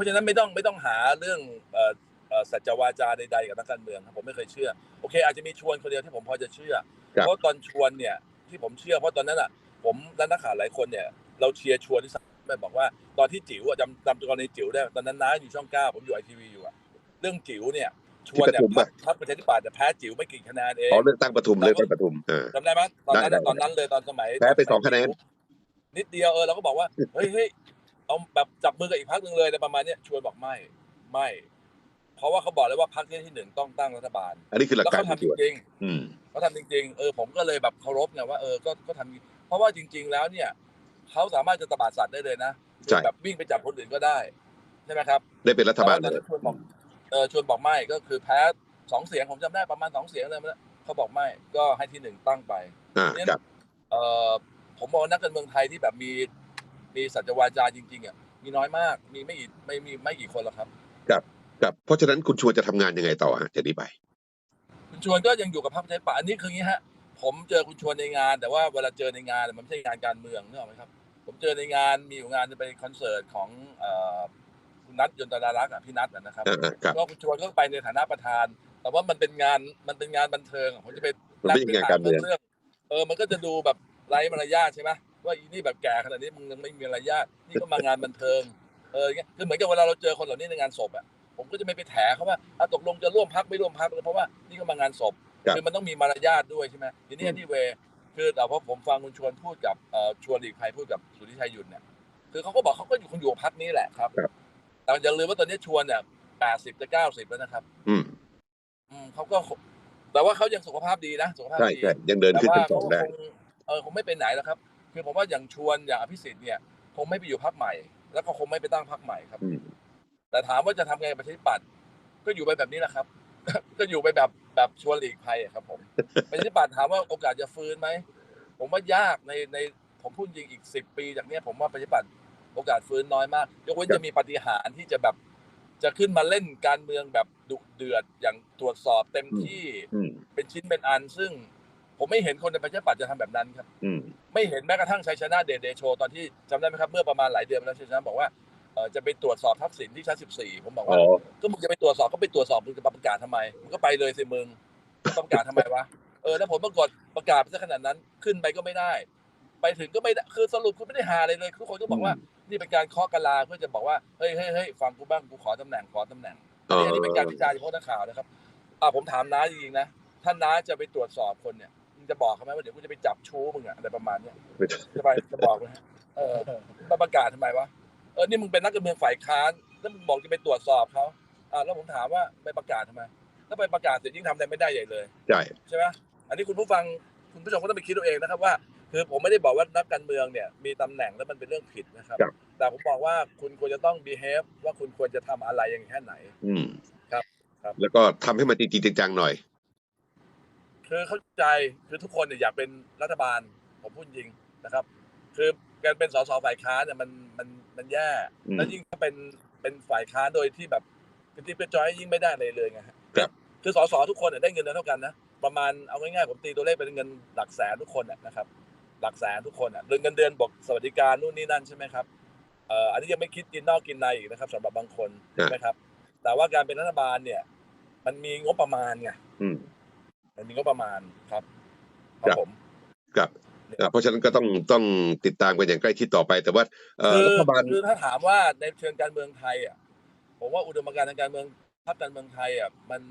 เพราะฉะนั้นไม่ต้องไม่ต้องหาเรื่องเอ่อเอ่อสัจวาจาใดๆกับนักการเมืองครับผมไม่เคยเชื่อโอเค อาจจะมีชวนคนเดียวที่ผมพอจะเชื่อครับเพราะตอนชวนเนี่ยที่ผมเชื่อ เพราะตอนนั้นอะ ผมและนักข่าวหลายคนเนี่ย เราเชียร์ชวนที่ไม่บอกว่า ตอนที่จิ๋วอะจำจำกรณีจิ๋วได้ตอนนั้นน้าอยู่ช่องเก้าผมอยู่ไอทีวีอยู่อะเรื่องจิ๋วเนี่ยชวนเนี่ยที่ปทุมพรรปะคพรรคประชาธิปัตย์เนี่ยแพ้จิ๋วไม่กี่คะแนนเองอ๋อเลือกตั้งปทุมเลือกตั้งปทุมเออจำได้ไหมตอนนั้นได้อะได้ตอนนั้นเลยตอนสมัยแพ้ไปสองคะแนนนิดเดียวเออเราก็บอกว่าเฮ้ยเฮ้ย เอาแบบจับมือกับอีกพรรคหนึ่งเลยอะไรประมาณเนี้ยชวนบอกไม่ไม่ เพราะว่าเขาบอกเลยว่าพรรคที่หนึ่งต้องตั้งรัฐบาลอันนี้คือหลักแล้วการเขาที่ทำจชวนริงอืม ๆเขาทำจริง ๆ เออผมก็เลยแบบเคารพไงว่าเออก็ก็ทำเพราะว่าจริง ๆ แล้วเนี่ยเขาสามารถจะตบาดสัตว์ได้เลยนะใช่ แบบวิ่งไปจับคนอื่นก็ได้ใช่ไหมครับ ได้เป็นรัฐบาลแต่เลว่ตอยนนั้นชวนบอกเออชวนบอกไม่ก็คือแพ้สองเสียงผมจำได้ประมาณสองเสียงเลยมั้งเขาบอกไม่ก็ให้ที่หนึ่งตั้งไป อ่าครับ เอ่อผมมองว่านักการเมืองไทยที่แบบมี มีสัจวาจาจริงๆอะมีน้อยมากมีไม่กี่ไม่มีไม่กี่คนหรอกครับครับเพราะฉะนั้นคุณชวนจะทำงานยังไงต่อฮะจากนี้ไป คุณชวนก็ยังอยู่กับพรรคประชาธิปัตย์อันนี้คืออย่างนี้ฮะ ผมเจอคุณชวนในงาน แต่ว่าเวลาเจอในงานมันไม่ใช่งานการเมืองนึกออกไหมครับ ผมเจอในงานมีอยู่งานจะไปคอนเสิร์ตของเอ่อคุณนัทยนตรารักษ์อะพี่นัทอะนะครับอ่าครับก็คุณชวนก็ไปในฐานะประธาน แต่ว่ามันเป็นงานมันเป็นงานบันเทิงอะผมจะไปมันไม่ใช่งานการเมืองเรื่องเออมันก็จะดูแบบไร้มารยาทใช่ไหม ว่าอีนี่แบบแก่ขนาดนี้มึงยังไม่มีมารยาทนี่ก็มางานบันเทิงเอออย่างเงี้ยคือเหมือนกับเวลาเราเจอคนเหล่านี้ในงานศพอะผมก็จะไม่ไปแถเขาว่าอะตกลงจะร่วมพักไม่ร่วมพักเพราะว่านี่ก็มางานศพครับคือมันต้องมีมารยาทด้วยใช่ไหมทีนี้อืมที่เวคือแต่พอผมฟังคุณชวนพูดกับเอ่อชวนหลีกภัยพูดกับสุทธิชัยหยุ่นเนี่ยคือเขาก็บอกเขาก็อยู่คงอยู่กับพักนี้แหละครับครับแต่อย่าลืมว่าตอนนี้ชวนเนี่ยแปดสิบจะเก้าสิบแล้วนะครับ อืม อืมเขาก็ แต่ว่าเขายังสุขภาพดีนะสุขภาพใช่ดีใช่ยังเดินแต่ขึ้นว่าชั้นสเขาองก็ได้คงเออคงไม่ไปไหนแล้วครับ คือผมว่าอย่างชวนอย่างอภิสิทธิ์เนี่ยคงไม่ไปอยู่พักใหม่ แล้วก็คงไม่ไปตั้งพักใหม่ครับอืมแต่ถามว่าจะทำไงกับประชาธิปัตย์ก็อยู่ไปแบบนี้แหละครับ ก็อยู่ไปแบบแบบชวนหลีกภัยอะครับ ผมประชาธิปัตย์ถามว่าโอกาสจะฟื้นไหมผมว่ายากในในผมพูดจริงอีกสิบปีจากเนี้ยผมว่าประชาธิปัตย์โอกาสฟื้นน้อยมาก ยกเว้นครับจะมีปาฏิหารย์ที่จะแบบจะขึ้นมาเล่นการเมืองแบบดุเดือดอย่างตรวจสอบเต็มที่อืมเป็นชิ้นเป็นอันซึ่ง ผมไม่เห็นคนในประชาธิปัตย์จะทำแบบนั้นครับอืมไม่เห็นแม้กระทั่งชัยชนะเดชเดโชตอนที่จำได้ไหมครับ เมื่อประมาณหลายเดือนมาแล้วชัยชนะบอกว่าเอ่อจะไปตรวจสอบทักษิณที่ชั้น14ผมบอกอ๋ว่าอก็มึงจะไปตรวจสอบก็ไปตรวจสอบมึงจะมาประกาศทำไมมึงก็ไปเลยสิมึงต้องประกาศทำไมวะเออแล้วผลปรากฏประกาศไปซะขนาดนั้นขึ้นไปก็ไม่ได้ ไปถึงก็ไม่ได้คือสรุปคุณไม่ได้หาอะไรเลยทุกคนก็บอกว่านี่เป็นการเคาะกะลาเพื่อจะบอกว่าเฮ้ยเฮ้ยเฮ้ยฟังกูบ้างกูขอตำแหน่งขอตำแหน่งอ๋ออันนี้เป็นการวิจารณ์เฉพาะนักข่าวนะครับอ่าผมถามน้าจริงๆนะถ้าน้าจะไปตรวจสอบคนเนี่ยมึง จะบอกเขาไหมว่าเดี๋ยวกูจะไปจับชู้มึงอะอะไรประมาณเนี้ยจะไปจะบอกไหมฮะเออมาประกาศทำไมวะเออนี่มึงเป็นนักการเมืองฝ่ายค้านแล้วมึงบอกจะไปตรวจสอบเขาอ่าแล้วผมถามว่าไปประกาศทำไมถ้าไปประกาศเสร็จยิ่งทำอะไรไม่ได้ใหญ่เลยใช่ใช่ไหมอันนี้คุณผู้ฟังคุณผู้ชมก็ต้องไปคิดตัวเองนะครับว่าคือผมไม่ได้บอกว่านักการเมืองเนี่ยมีตำแหน่งแล้วมันเป็นเรื่องผิดนะครับครับ แต่ผมบอกว่าคุณควรจะต้อง behave ว่าคุณควรจะทำอะไรอย่างแค่ไหน อืมครับครับ แล้วก็ทำให้มันจริงๆจังๆหน่อย คือเข้าใจคือทุกคนเนี่ยอยากเป็นรัฐบาลผมพูดจริงนะครับ คือการเป็นสสฝ่ายค้านเนี่ยมันมันมันแย่อืมแล้วยิ่งถ้าเป็นเป็นฝ่ายค้านโดยที่แบบกระติบกระจอยยิ่งไม่ได้เลยเลยไงฮะครับ คือสสทุกคนเนี่ยได้เงินเดือนเท่ากันนะประมาณเอาง่ายๆผมตีตัวเลขเป็นเงินหลักแสนทุกคนน่ะนะครับ หลักแสนทุกคนอะเงินเดือนบอกสวัสดิการนู่นนี่นั่นใช่ไหมครับเอ่ออันนี้ยังไม่คิดกินนอกกินในอีกนะครับสำหรับบางคนใช่ไหมครับ แต่ว่าการเป็นรัฐบาลเนี่ย มันมีงบประมาณไง อืมมันมีงบประมาณครับคครัรับบผมครับอ่าเพราะฉะนั้นก็ต้องต้องติดตามกันอย่างใกล้ชิดต่อไป แต่ว่าเอ่อคือรัฐบาลคือถ้าถามว่าในเชิงการเมืองไทยอะผมว่าอุดมการณ์ทางการเมืองพรรคการเมืองไทยอะมัน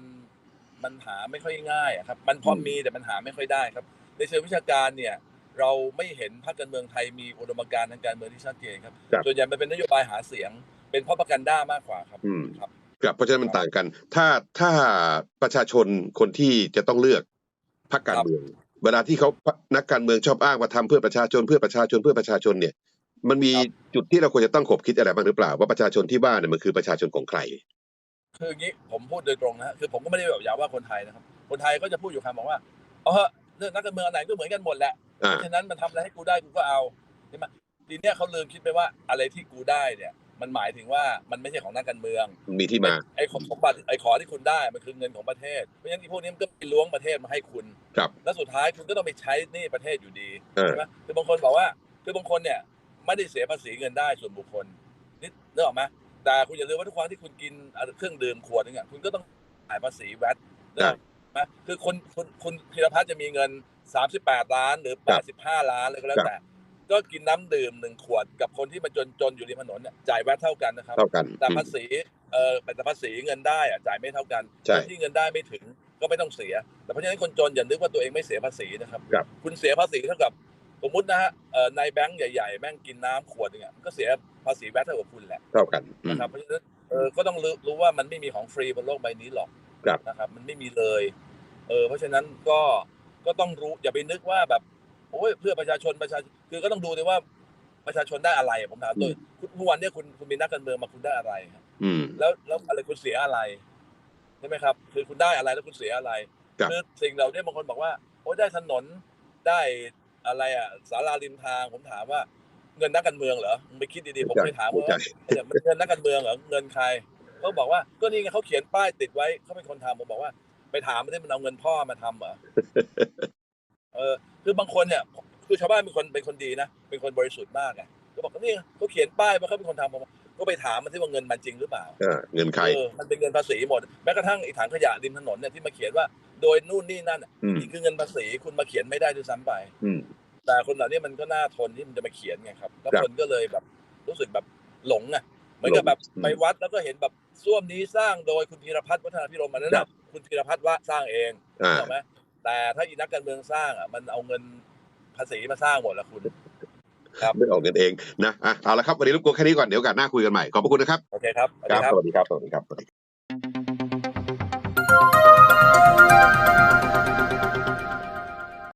มันหาไม่ค่อยง่ายอะครับ มันพอมีแต่มันหาไม่ค่อยได้ครับ ในเชิงวิชาการเนี่ย เราไม่เห็นพรรคการเมืองไทยมีอุดมการณ์ทางการเมืองที่ชัดเจนครับครับส่วนใหญ่มันเป็นนโยบายหาเสียง เป็นเพราะประกันด้ามากกว่าครับอืมครับ ครับเพราะฉะนั้นมันต่างกัน ถ้าถ้าประชาชนคนที่จะต้องเลือกพรรคการครับเมือง เวลาที่เขานักการเมืองชอบอ้างว่าทำเพื่อประชาชนเพื่อประชาชนเพื่อประชาชนเนี่ย มันมีครับจุดที่เราควรจะต้องขบคิดอะไรบ้างหรือเปล่า ว่าประชาชนที่ว่าเนี่ยมันคือประชาชนของใคร คืออย่างนี้ผมพูดโดยตรงนะฮะคือผมก็ไม่ได้แบบอยากว่าคนไทยนะครับ คนไทยก็จะพูดอยู่คำบอกว่าเอาเถอะเรื่องนักการเมืองอันไหนก็เหมือนกันหมดแหละอ่าเพราะฉะนั้นมันทำอะไรให้กูได้กูก็เอาใช่ไหมทีเนี้ยเขาลืมคิดไปว่าอะไรที่กูได้เนี่ย มันหมายถึงว่ามันไม่ใช่ของนักการเมือง มีที่มาไอ้ของสมบัติไอ้ขอที่คุณได้มันคือเงินของประเทศเพราะฉะนั้นที่พวกนี้มันก็ไปล้วงประเทศมาให้คุณครับแล้วสุดท้ายคุณก็ต้องไปใช้หนี่ประเทศอยู่ดีเออใช่ไหมคือบางคนบอกว่าคือบางคนเนี่ยไม่ได้เสียภาษีเงินได้ส่วนบุคคลนี่นึกออกไหมแต่คุณอย่าลืมว่าทุกครั้งที่คุณกินเครื่องดื่มขวดนึงอะคุณก็ต้องจ่ายภาษีแวตใช่นะคือคนคุณคุณธีรพัฒน์จะมีเงิน 38 ล้านหรือ 85 ล้านอะไรก็แล้วแต่ ก็กินน้ำดื่มหนึ่งขวดกับคนที่มาจนจนๆอยู่ริมถนนเนี่ยจ่ายแวตเท่ากันนะครับเท่ากันแต่อืมภาษีเออแต่ภาษีเงินได้อะจ่ายไม่เท่ากันใช่คนที่เงินได้ไม่ถึงก็ไม่ต้องเสีย แต่เพราะฉะนั้นคนจนอย่านึกว่าตัวเองไม่เสียภาษีนะครับครับคุณเสียภาษีเท่ากับสมมตินะฮะเอ่อในแบงก์ใหญ่ๆ แม่งกินน้ำขวดหนึงอะมันก็เสียภาษีแวตเท่ากับคุณแหละเท่ากันอืมนะครับเพราะฉะนั้นเออก็ต้องรู้รู้ว่ามันไม่มีของฟรีบนโลกใบนี้หรอกครับนะครับ มันไม่มีเลย เออเพราะฉะนั้นก็ก็ต้องรู้อย่าไปนึกว่าแบบ โอ้ยเพื่อประชาชนประชาชนคือก็ต้องดูด้วยว่าประชาชนได้อะไรอะผมถามตัวคุณทุกวันเนี้คุณคุณมีนักการเมืองมาคุณได้อะไรครับอืมแล้วแล้วอะไรคุณเสียอะไรใช่ไหมครับ คือคุณได้อะไรแล้วคุณเสียอะไรครับคือสิ่งเหล่านี้บางคนบอกว่า โอ้ยได้ถนนได้อะไรอะศาลาริมทางผมถามว่า เงินนักการเมืองเหรอมึงไปคิดดีๆผมไปถามว่าใช่เนี่ยมันเงินนักการเมืองเหรอเงินใครเขาบอกว่าก็นี่ไงเขาเขียนป้ายติดไว้เขาเป็นคนทำผมบอกว่า ไปถามมันได้มันเอาเงินพ่อมาทำเหรอ เออคือบางคนเนี่ยคือชาวบ้านเป็นคนเป็นคนดีนะเป็นคนบริสุทธิ์มากไงก็บอกว่านี่เขาเขียนป้ายว่าเขาเป็นคนทำผมบอกก็ไปถามมันที่ว่าเงินมันจริงหรือเปล่าอ่าเงินใครเออมันเป็นเงินภาษีหมดแม้กระทั่งไอ้ถังขยะริมถนนเนี่ยที่มาเขียนว่า โดยนู่นนี่นั่นอะอืมนี่คือเงินภาษีคุณมาเขียนไม่ได้ด้วยซ้ำไปอืมแต่คนเหล่านี้มันก็น่าทนที่มันจะมาเขียนไงครับแล้วครับคนก็เลยแบบรู้สึกแบบหลงอะเหมือนกับแบบอืมไปวัดแล้วก็เห็นแบบส้วมนี้สร้างโดยคุณธีรพัฒน์วัฒนาพิรมอันนั้นครันะบคุณธีรพัฒน์ว่าสร้างเองอ่าถูกไหม แต่ถ้าอีนักการเมืองสร้างอะมันเอาเงินภาษีมาสร้างหมดแล้วคุณ ครับไม่ออกเงินเองนะอะเอาละครับวันนี้รบกวนแค่นี้ก่อนเดี๋ยวโอกาสหน้าคุยกันใหม่ขอบพระคุณนะครับโอเคครับสวัสคดีรับครับสวัสดีครับสวัสดีครับ